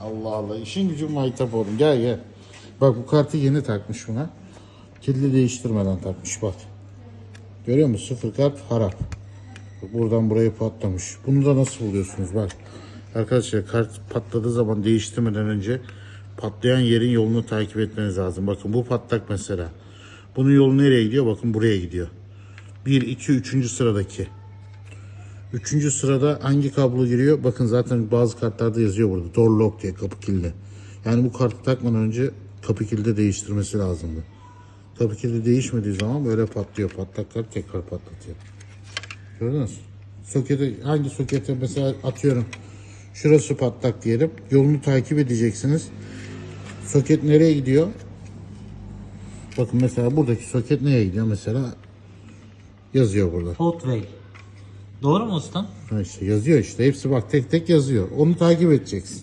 Allah Allah. İşin gücün maytap oğlum. Gel gel. Bak bu kartı yeni takmış buna. Kilidi değiştirmeden takmış bak. Görüyor musun? Sıfır kart harap. Buradan buraya patlamış. Bunu da nasıl buluyorsunuz bak. Arkadaşlar kart patladığı zaman değiştirmeden önce patlayan yerin yolunu takip etmeniz lazım. Bakın bu patlak mesela. Bunun yolu nereye gidiyor? Bakın buraya gidiyor. 1, 2, 3. sıradaki. Üçüncü sırada hangi kablo giriyor? Bakın zaten bazı kartlarda yazıyor burada. Door lock diye kapı kilidi. Yani bu kartı takmadan önce kapı kilidi değiştirmesi lazımdı. Kapı kilidi değişmediği zaman böyle patlıyor. Patlak kart tekrar patlatıyor. Gördünüz mü? Sokete, hangi sokete mesela atıyorum. Şurası patlak diyelim. Yolunu takip edeceksiniz. Soket nereye gidiyor? Bakın mesela buradaki soket nereye gidiyor mesela? Yazıyor burada. Hotway. Doğru mu ustam? Ha işte yazıyor işte. Hepsi bak tek tek yazıyor. Onu takip edeceksin.